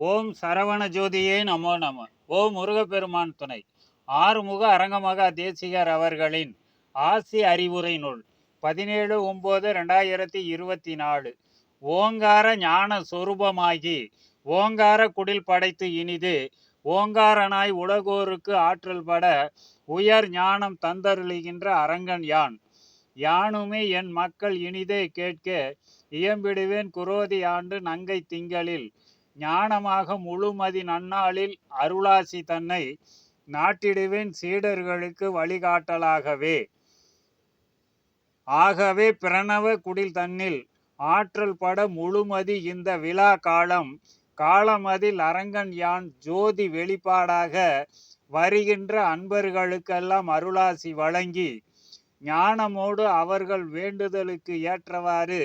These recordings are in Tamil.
ஓம் சரவண ஜோதியே நமோ நம. ஓம் முருகப்பெருமான் துணை. ஆறுமுக அரங்கமகா தேசிகர் அவர்களின் ஆசி அறிவுரை நூல். பதினேழு ஒம்பது ரெண்டாயிரத்தி இருபத்தி நாலு ஓங்கார ஞான சொரூபமாகி ஓங்கார குடில் படைத்து இனிது ஓங்காரனாய் உலகோருக்கு ஆற்றல் பட உயர் ஞானம் தந்தருளுகின்ற அரங்கன் யான். யானுமே என் மக்கள் இனிதே கேட்க இயம்பிடுவேன் குரோதி ஆண்டு நங்கை திங்களில். ஞானமாக முழுமதி நன்னாளில் அருளாசி தன்னை நாட்டிடுவேன் சீடர்களுக்கு வழிகாட்டலாகவே. ஆகவே பிரணவ குடில் தன்னில் ஆற்றல் பட முழுமதி இந்த விழா காலம் காலமதில் அரங்கன் யான் ஜோதி வெளிப்பாடாக வருகின்ற அன்பர்களுக்கெல்லாம் அருளாசி வழங்கி ஞானமோடு அவர்கள் வேண்டுதலுக்கு ஏற்றவாறு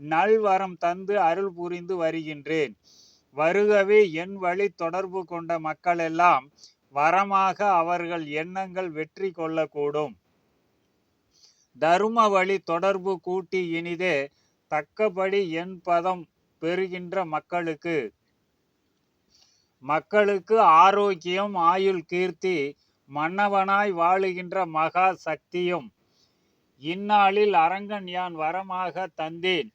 நல்வரம் தந்து அருள் புரிந்து வருகின்றேன். வருகவே என் வழி தொடர்பு கொண்ட மக்களெல்லாம் வரமாக அவர்கள் எண்ணங்கள் வெற்றி கொள்ளக்கூடும். தரும வழி தொடர்பு கூட்டி இனிதே தக்கபடி என் பதம் பெறுகின்ற மக்களுக்கு. மக்களுக்கு ஆரோக்கியம் ஆயுள் கீர்த்தி மன்னவனாய் வாழுகின்ற மகா சக்தியும். இந்நாளில் அரங்கன் யான் வரமாக தந்தேன்.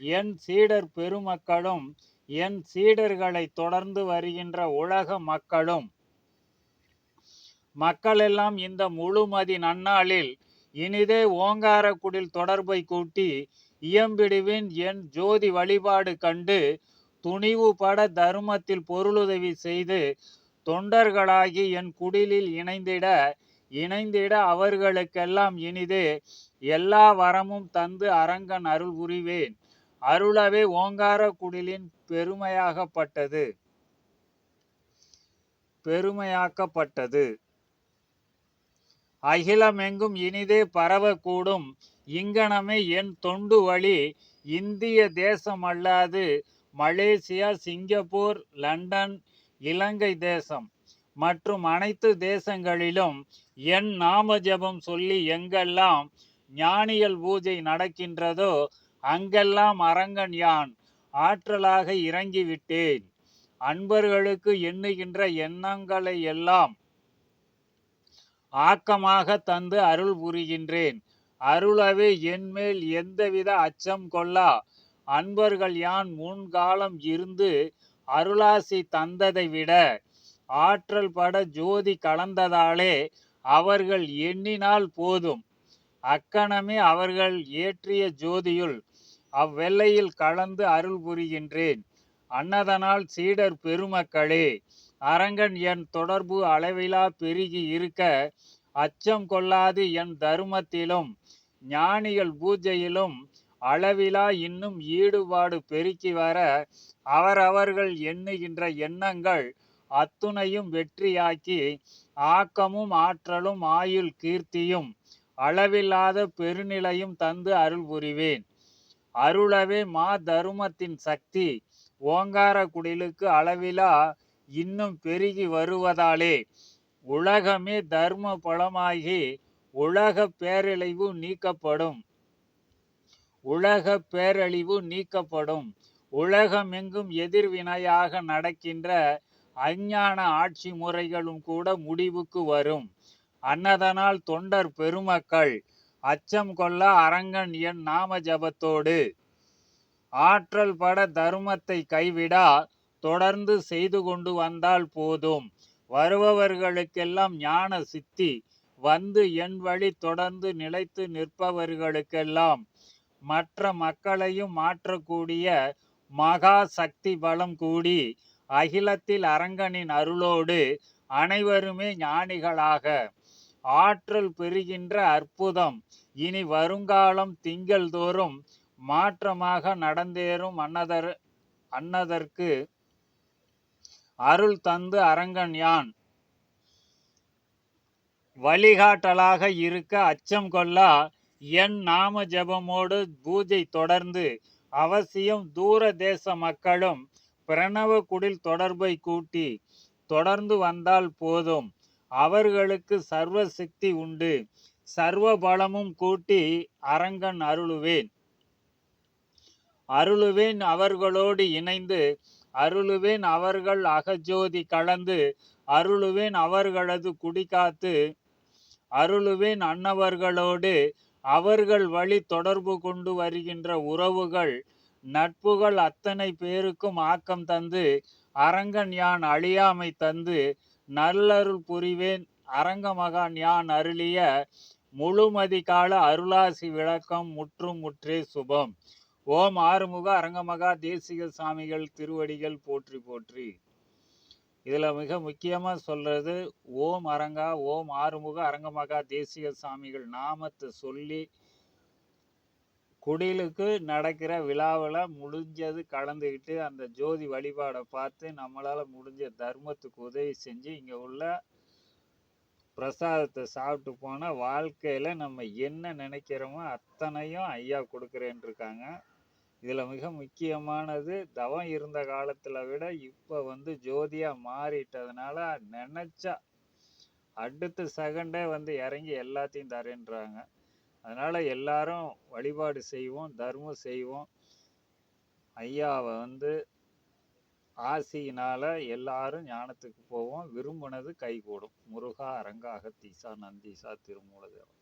என் சீடர் பெருமக்களும் என் சீடர்களை தொடர்ந்து வருகின்ற உலக மக்களும் மக்களெல்லாம் இந்த முழுமதி நன்னாளில் இனிதே ஓங்காரக்குடில் தொடர்பை கூட்டி இயம்பிடுவேன் என் ஜோதி வழிபாடு கண்டு துணிவு பட தர்மத்தில் பொருளுதவி செய்து தொண்டர்களாகி என் குடிலில் இணைந்திட இணைந்திட அவர்களுக்கெல்லாம் இனிது எல்லா வரமும் தந்து அரங்கன் அருள் புரிவேன். அருளவே ஓங்கார குடிலின் பெருமையாகப்பட்டது. பெருமையாக்கப்பட்டது. அகிலமெங்கும் இனிதே பரவக்கூடும். இங்கனமே என் தொண்டு வழி இந்திய தேசம் அல்லாது மலேசியா சிங்கப்பூர் லண்டன் இலங்கை தேசம். மற்றும் அனைத்து தேசங்களிலும் என் நாம ஜபம் சொல்லி எங்கெல்லாம் ஞானியல் பூஜை நடக்கின்றதோ அங்கெல்லாம் அரங்கன் யான். ஆற்றலாக இறங்கிவிட்டேன். அன்பர்களுக்கு எண்ணுகின்ற எண்ணங்களை எல்லாம் ஆக்கமாக தந்து அருள் புரிகின்றேன். அருளவே என்மேல் எந்தவித அச்சம் கொள்ளா. அன்பர்கள் யான் முன்காலம் இருந்து அருளாசி தந்ததை விட ஆற்றல் பட ஜோதி கலந்ததாலே அவர்கள் எண்ணினால் போதும். அக்கணமே அவர்கள் ஏற்றிய ஜோதியுள் அவ்வெல்லையில் கலந்து அருள் புரிகின்றேன். அன்னதனால் சீடர் பெருமக்களே அரங்கன் என் தொடர்பு அளவிலா பெருகி இருக்க அச்சம் கொள்ளாது என் தருமத்திலும் ஞானிகள் பூஜையிலும் அளவிலா இன்னும் ஈடுபாடு பெருக்கி வர அவரவர்கள் எண்ணுகின்ற எண்ணங்கள் அத்துணையும் வெற்றியாக்கி ஆக்கமும் ஆற்றலும் ஆயுள் கீர்த்தியும் அளவில்லாத பெருநிலையும் தந்து அருள் புரிவேன். அருளவே மா தருமத்தின் சக்தி. ஓங்கார குடிலுக்கு அளவிலா இன்னும் பெருகி வருவதாலே. உலகமே தர்ம பலமாகி உலக பேரழிவு நீக்கப்படும். உலக பேரழிவு நீக்கப்படும். உலகமெங்கும் எதிர்வினையாக நடக்கின்ற அஞ்ஞான ஆட்சி முறைகளும் கூட முடிவுக்கு வரும். அன்னதனால் தொண்டர் பெருமக்கள் அச்சம் கொள்ள அரங்கன் என் நாம ஜபத்தோடு ஆற்றல் பட தர்மத்தை கைவிடா தொடர்ந்து செய்து கொண்டு வந்தால் போதும். வருபவர்களுக்கெல்லாம் ஞான சித்தி வந்து என் வழி தொடர்ந்து நிலைத்து நிற்பவர்களுக்கெல்லாம். மற்ற மக்களையும் மாற்றக்கூடிய மகா சக்தி பலம் கூடி அகிலத்தில் அரங்கனின் அருளோடு அனைவருமே ஞானிகளாக. ஆற்றல் பெறுகின்ற அற்புதம். இனி வருங்காலம் திங்கள் தோறும் மாற்றமாக நடந்தேறும் அன்னதர் அன்னதற்கு அருள் தந்து அரங்கன் யான். வழிகாட்டலாக இருக்க அச்சம் கொள்ளா என் நாம ஜபமோடு பூஜை தொடர்ந்து அவசியம் தூர தேச மக்களும் பிரணவ குடில் தொடர்பை கூட்டி தொடர்ந்து வந்தால் போதும். அவர்களுக்கு சர்வ சக்தி உண்டு. சர்வ பலமும் கூட்டி அரங்கன் அருளுவேன். அருளுவேன் அவர்களோடு இணைந்து அருளுவேன் அவர்கள் அகஜோதி கலந்து அருளுவேன் அவர்களது குடிகாத்து அருளுவேன் அன்னவர்களோடு அவர்கள் வழி தொடர்பு கொண்டு வருகின்ற உறவுகள் நட்புகள் அத்தனை பேருக்கும் ஆக்கம் தந்து அரங்கன் யான் அழியாமை தந்து நல்லருள் புரிவேன். அரங்கமகான் யான் அருளிய முழுமதி கால அருளாசி விளக்கம் முற்றும் முற்றே சுபம். ஓம் ஆறுமுக அரங்கமகா தேசிக சாமிகள் திருவடிகள் போற்றி போற்றி. இதில் மிக முக்கியமாக சொல்கிறது ஓம் அரங்கா ஓம் ஆறுமுக அரங்கமகா தேசிக சாமிகள் நாமத்தை சொல்லி குடிலுக்கு நடக்கிற விழாவில் முடிஞ்சது கலந்துக்கிட்டு அந்த ஜோதி வழிபாடை பார்த்து நம்மளால் முடிஞ்ச தர்மத்துக்கு உதவி செஞ்சு இங்கே உள்ள பிரசாதத்தை சாப்பிட்டு போனால் வாழ்க்கையில் நம்ம என்ன நினைக்கிறோமோ அத்தனையும் ஐயா கொடுக்குறேன்ருக்காங்க. இதில் மிக முக்கியமானது தவம் இருந்த காலத்தில் விட இப்போ வந்து ஜோதியாக மாறிட்டதுனால நினச்சா அடுத்த செகண்டே வந்து இறங்கி எல்லாத்தையும் தரேன்றாங்க. அதனால் எல்லாரும் வழிபாடு செய்வோம் தர்மம் செய்வோம். ஐயாவை வந்து ஆசியினால் எல்லாரும் ஞானத்துக்கு போவோம். விரும்பினது கைகூடும். முருகா அரங்காக தீசா நந்தீசா திருமூலதேவன்.